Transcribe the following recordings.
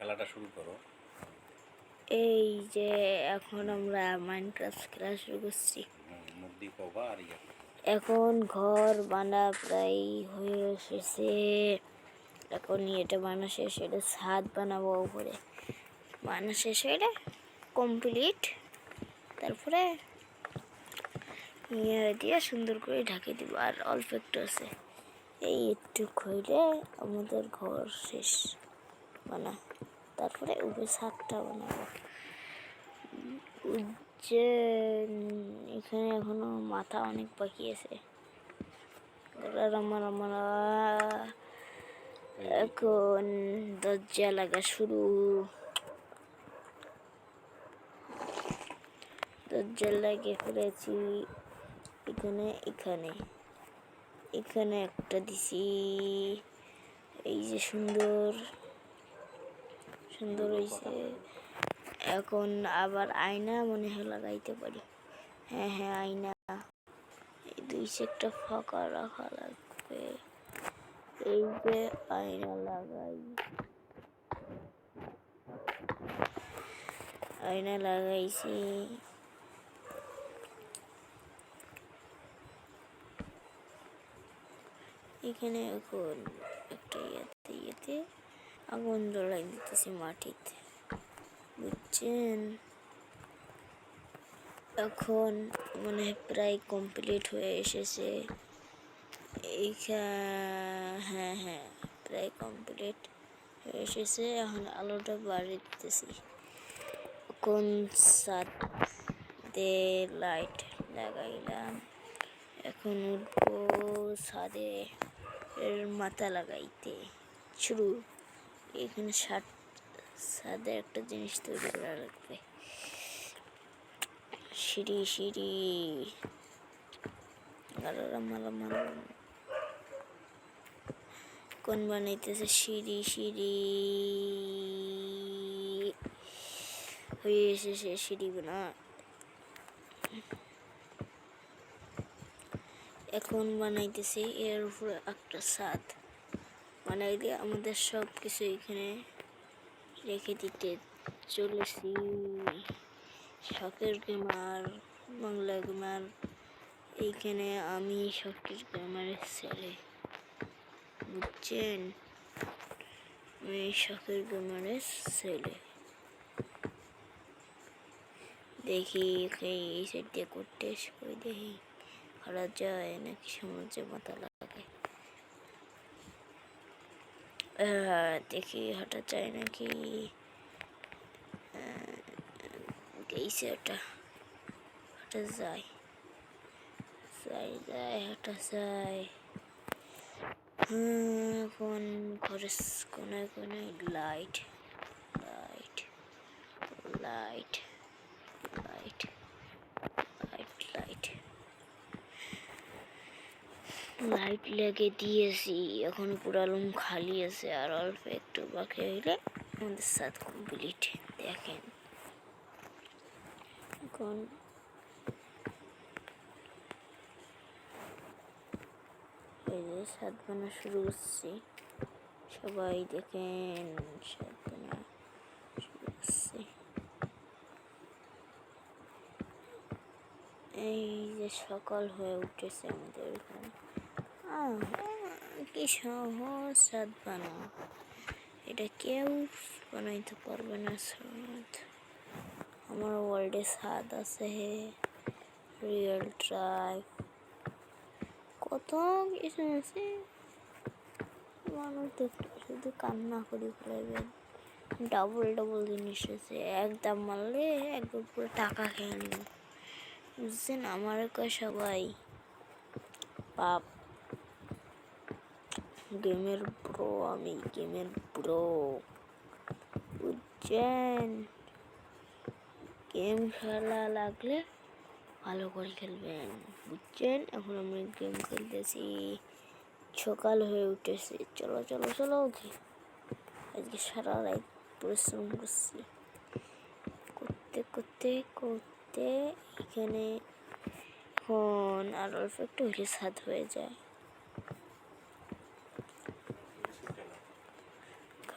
খেলাটা শুরু করো। এই যে এখন আমরা মাইনক্রাফট খেলা শুরু করছি। দিয়ে কবা আর এখন ঘর বানা প্রায় হয়ে এসেছে। এখন এটা বানা শেষ এটা ছাদ বানাবো উপরে। বানা শেষ হলে কমপ্লিট তারপরে ইয়ে দিয়ে সুন্দর করে ঢাকে দিব। আর অল্প একটু আছে। এই একটু হইলে আমাদের ঘর শেষ। বানা। তারপরে উপরে ছাদটা বানাবো যে এখানে এখনও মাথা অনেক বাকি আছে। রামা রামা এখন দরজা লাগা শুরু। দরজা লাগিয়ে ফেলেছি। এখানে এখানে এখানে একটা দিছি। এই যে সুন্দর। সুন্দর হয়েছে এখন আবার আয়না মনে হয় লাগাইতে পারি। হ্যাঁ হ্যাঁ আয়না। এই দুই সেটটা ফাঁকা রাখা লাগবে। এই যে আয়না লাগাই। আয়না লাগাইছি। এখানে এখন একটা ইয়েতে ইয়েতে আগুন জ্বলাই দিতেছি মাটিতে। বুঝছেন? এখন মনে প্রায় কমপ্লিট হয়ে এসেছে। এইখা- হ্যাঁ হ্যাঁ প্রায় কমপ্লিট হয়ে এসেছে। এখন আলোটা বাড়িয়ে দিতেছি কোন ছাদে লাইট লাগাইলাম? এখন উঠবো এর মাথা লাগাইতে। শুরু। এখানে ষাট সাদে একটা জিনিস তৈরি করা লাগবে। সিঁড়ি সিঁড়ি। কোন বানাইতেছে? সিঁড়ি সিঁড়ি। হয়ে এসেছে সিঁড়ি বানা। এখন বানাইতেছে এর উপরে একটা ছাদ বানাইলে আমাদের সব কিছু এখানে রেখে দিতে চলেছি। শখের গেমার বাংলা গেমার এইখানে আমি শখের গেমারের ছেলে, বুঝছেন? আমি শখের গেমারের ছেলে। দেখি এই সাইড দিয়ে করতে দেখি, করা যায় নাকি সমুদ্রে মাথা লাগে আহ, দেখি হাঁটা যায় নাকি? গেইছে ওটা। হাঁটা যায়। যাই যায় হাঁটা যায়। এখন ঘরের কোনায় কোনায় light light light light light light লেগে দিয়েছি। এখন পুরো রুম খালি আছে আর অল্প একটু বাকি হইলে আমাদের সাথ কমপ্লিট দেখেন। এখন এই যে সাত বানা শুরু করছি। সবাই দেখেন সাত বানা শুরু করছি। এই যে সকাল হয়ে উঠেছে আমাদের আহ, কি সহজ স্বাদ বানাও। এটা কেউ বানাইতে পারবে না স্বাদ আমার ওয়ার্ল্ডে স্বাদ আছে হে। রিয়েল ড্রাইভ কত কিছু আছে। মানুষ দেখলে শুধু কান্না করে ফেলাইবেন ডাবল ডাবল জিনিস আছে। একদম মারলে একদম পুরো টাকা খেয়ে নিব। বুঝছেন? আমার কয় সবাই। পাপ গেমের প্রো আমি গেমের প্রো বুঝছেন গেম খেলা লাগলে ভালো করে খেলবেন। বুঝছেন এখন আমি গেম খেলতেছি। সকাল হয়ে উঠেছে। চলো চলো চলো ওকে আজকে সারা রাত পরিশ্রম করছি। করতে করতে করতে এখানে এখন আর অল্প একটু হলে হয়ে যায়।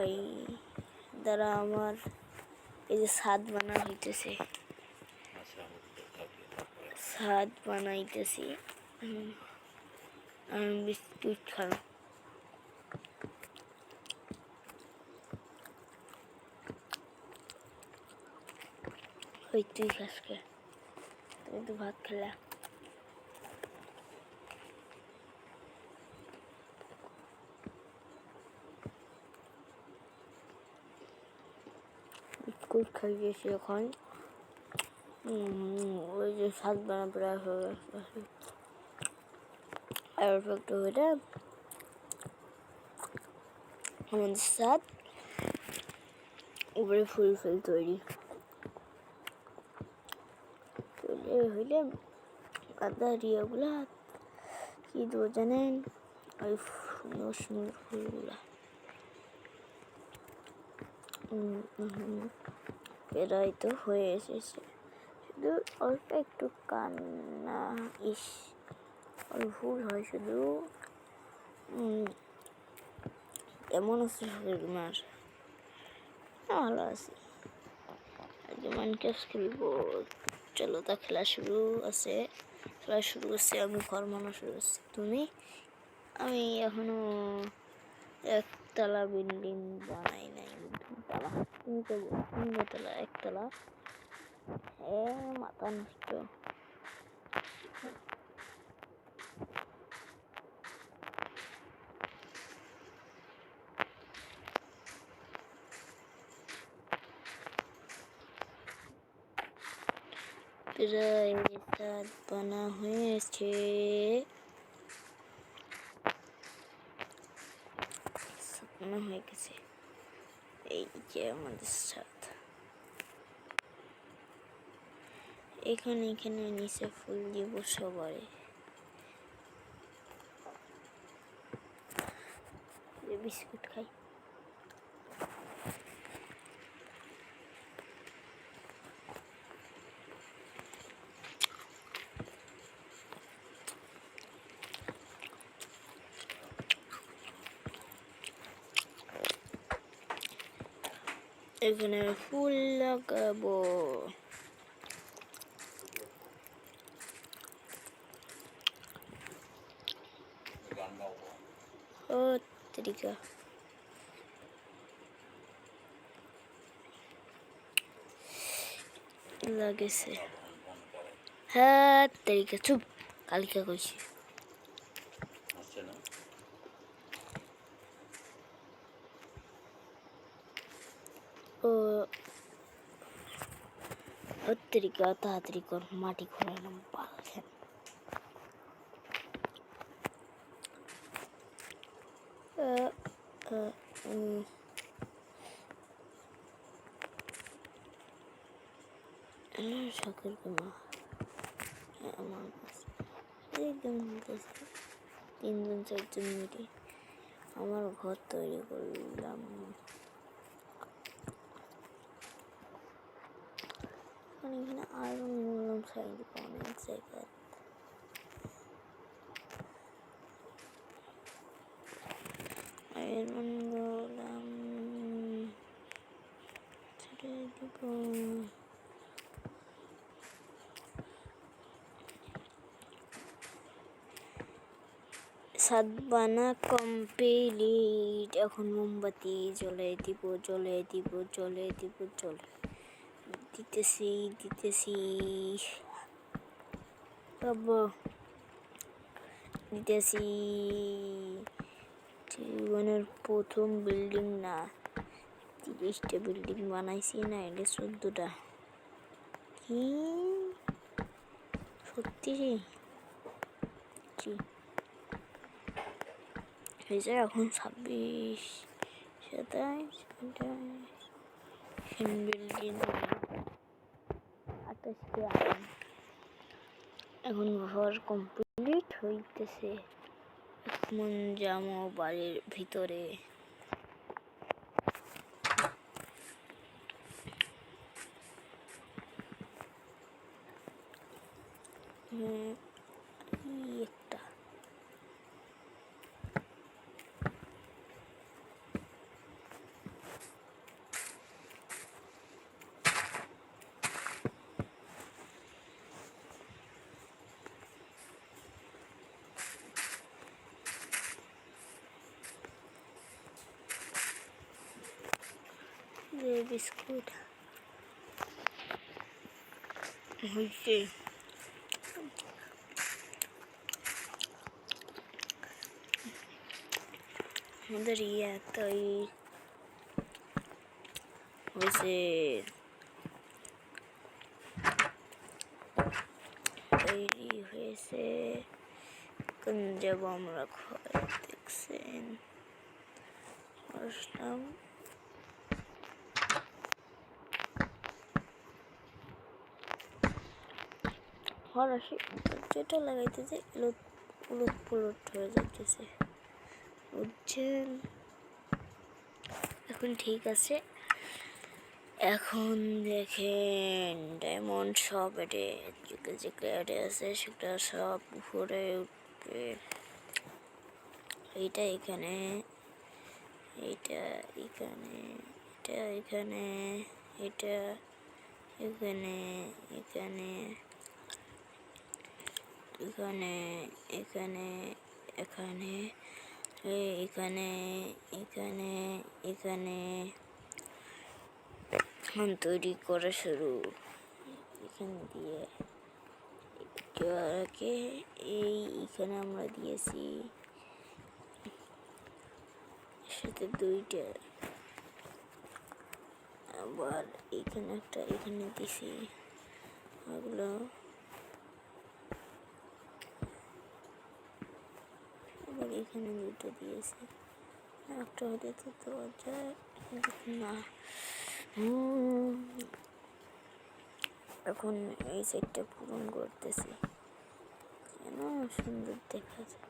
খাই দ্বারা আমার এই যে ছাদ বানা হইতেছে আচ্ছা উঠতে থাকে তারপরে ছাদ বানাইতেছি হুম। আমি বিস্কুট খাব ওই তুই খাসকে তুমি তো ভাত খেলা বিস্কুট খাইয়েছি এখন। ওই যে শাক বানা প্রায় হয়ে গেছে। আর একটু হয়ে আমাদের সাত উপরে ফুল ফুল তৈরি। তৈরি হইলে কাদা রিয়াগুলা, কি দেবো জানেন, ওই সুন্দর সুন্দর ফুলগুলা। প্রায় তো হয়ে এসেছে। শুধু অল্প একটু কান্না, ইস অল্প ভুল হয় শুধু। এমন আছে শরীর ভালো আছি। আজকে মাইনক্রাফট খেলব। চলো তা খেলা শুরু আছে। খেলা শুরু করছি, আমি ঘর বানানো শুরু করছি। তুমি? আমি এখনও একতলা বিল্ডিং বানাই নাই। দুতলা তুমি তো তিনতলা একতলা হ্যাঁ মাথা নষ্ট প্রায় সাত বানা হয়েছে সাত বানা হয়ে গেছে এই যে আমাদের এখানে এখানে নিচে ফুল দিব এই বিস্কুট খাই। এখানে ফুল লাগাবো গান গাবো ও তরিকা লাগেছে ফোন করে হ্যাঁ তরিকা চুপ কালকে কইছি ও ও তরিকা তাড়াতাড়ি কর মাটি খোলালাম পালছেন শখের কুমা আমার কাছে একদম বলতেছে তিনজন চারজন মিলে আমার ঘর তৈরি করলাম এখন এখানে আয়রন বললাম সাইড অনেক জায়গায়। আয়রন বললাম ছেড়ে দিব। সাতবানা কমপ্লিট এখন মোমবাতি জ্বলে দিব জ্বলে দিব জ্বলে দিব, জ্বলে দিতেছি দিতেছি বাবা দিতেছি জীবনের প্রথম বিল্ডিং না, তিরিশটা বিল্ডিং বানাইছি না, এটা চোদ্দটা। কি? সত্যি জি হয়েছে এখন ছাব্বিশ সাতাইশ আঠাইশ বিল্ডিং। আরাম এখন ঘর কমপ্লিট হইতেছে। এখন যাব বাড়ির ভিতরে হুম, এই একটা যে বিস্কুট হয়েছে আমাদের ইয়ে তৈরি হয়েছে তৈরি হয়েছে এখন যাব আমরা ঘরে দেখছেন আসলাম হরাসি যেটা লাগাইতেছে, উলট পুলট হয়ে যাইতেছে। বুঝছেন? এখন ঠিক আছে। এখন দেখেন, ডায়মন্ড সব এটে, যেগুলো যেগুলো এটে আছে, সেগুলো সব উপরে উঠবে। এইটা এখানে এইটা এখানে এটা এখানে এটা এখানে এখানে। এখানে এখানে এখানে এখানে এখানে এখানে। তৈরি করা শুরু। এখান দিয়ে এটাকে এই এখানে আমরা দিয়েছি। সাথে দুইটা। আবার এখানে একটা এখানে দিছি। ওগুলো আবার এখানে দুটো দিয়েছি। একটা হলে তো কিন্তু না। এখন এই সাইডটা পূরণ করতেছি। কেন সুন্দর দেখা যায়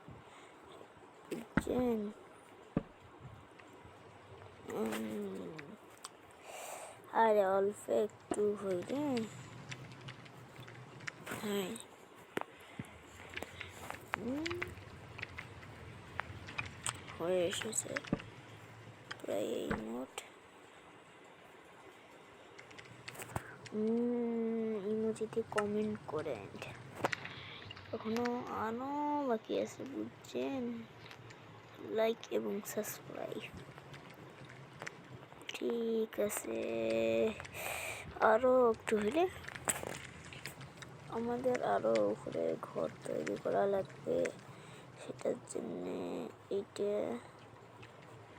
আরে অল্প একটু হইলে। হ্যাঁ। হয়ে এসেছে। প্রায় এই মোট। ইমোজিতে কমেন্ট করেন। এখনও আনো, বাকি আছে বুঝছেন? লাইক এবং সাবস্ক্রাইব ঠিক আছে। আরও একটু হলে আমাদের আরও উপরে ঘর তৈরি করা লাগবে। সেটার জন্যে এইটা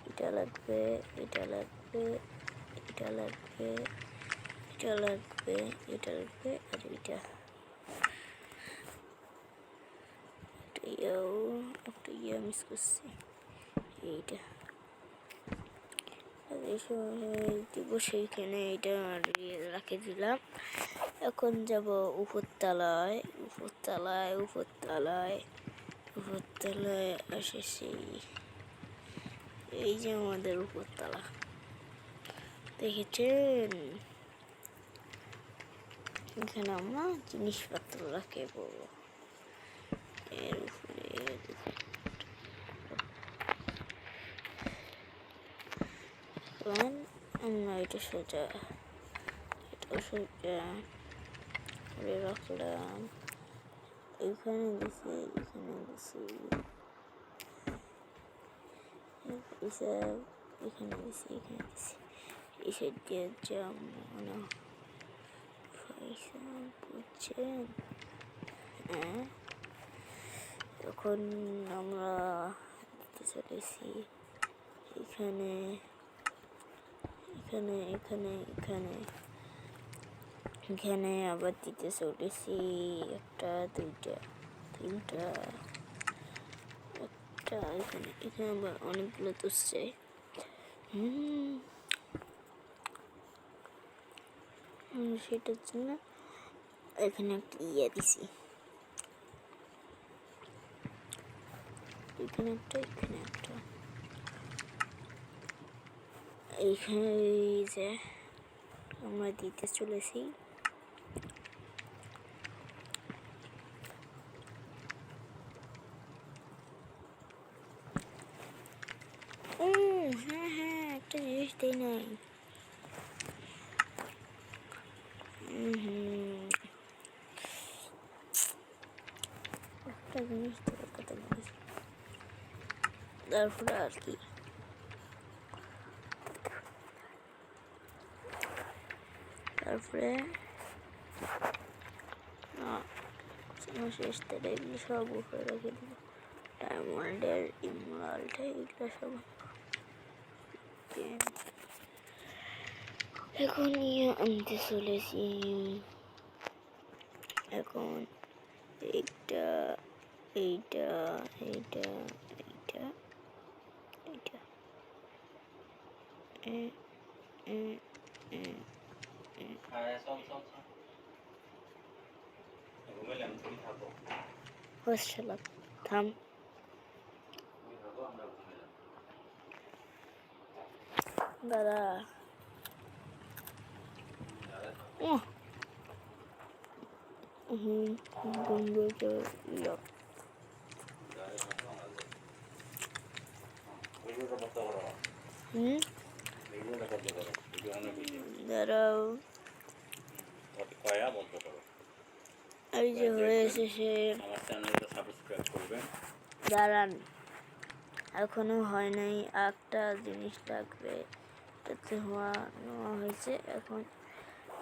এটা লাগবে এটা লাগবে এটা লাগবে এটা লাগবে এটা লাগবে, আর এটা একটা ইয়াও, একটা ইয়া মিস করছি। এইটা। সেইখানে এটা রাখে দিলাম। এখন যাব উপরতলায় উপরতলায় উপরতলায়। উপরতলায় সেই এই যে আমাদের উপরতলা। দেখেছেন? এখানে আমরা জিনিসপত্র রাখব এর উপরে আমরা এটা সোজা এটা সোজা করে রাখলাম। এখানে দিছি এখানে দিছি এসব এখানে দিছি এখানে এই সাইড দিয়ে যেমন পয়সা বুঝছেন হ্যাঁ এখন আমরা চলেছি এখানে এখানে এখানে এখানে এখানে আবার দিতে চলেছি একটা দুইটা তিনটা একটা এখানে এখানে আবার অনেকগুলো হুম। হুম, সেটার জন্য এখানে একটা ইয়ে দিছি। এখানে একটা এখানে একটা। এইখানে এই যে আমরা দিতে চলেছি ও হ্যাঁ হ্যাঁ জিনিস দেই নাই। একটা জিনিস দেওয়ার কথা তারপরে আর কি তারপরে শেষ এগুলো সব উপরে রেখে দিব ডায়মন্ডের ইমরালটা এগুলো সব দিয়ে- এখন ইয়ে আনতে চলেছি এখন এইটা এইটা এইটা এইটা এইটা। থাম। দাদা। হুম এই যে হয়ে সাবস্ক্রাইব করবেন দাঁড়ান। এখনও হয় নাই একটা জিনিস থাকবে। তাতে হওয়া, নেওয়া হয়েছে, এখন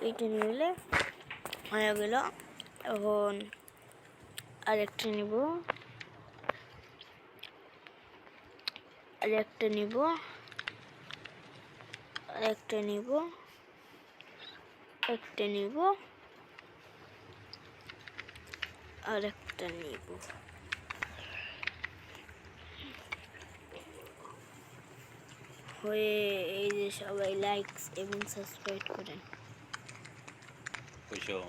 এইটা নিলে হয়ে গেল এখন আরেকটা নিব। আরেকটা নিব। আরেকটা নিব। একটা নিব। আরেকটা নিব। হয়ে এই যে সবাই লাইকস এবং সাবস্ক্রাইব করেন। 不修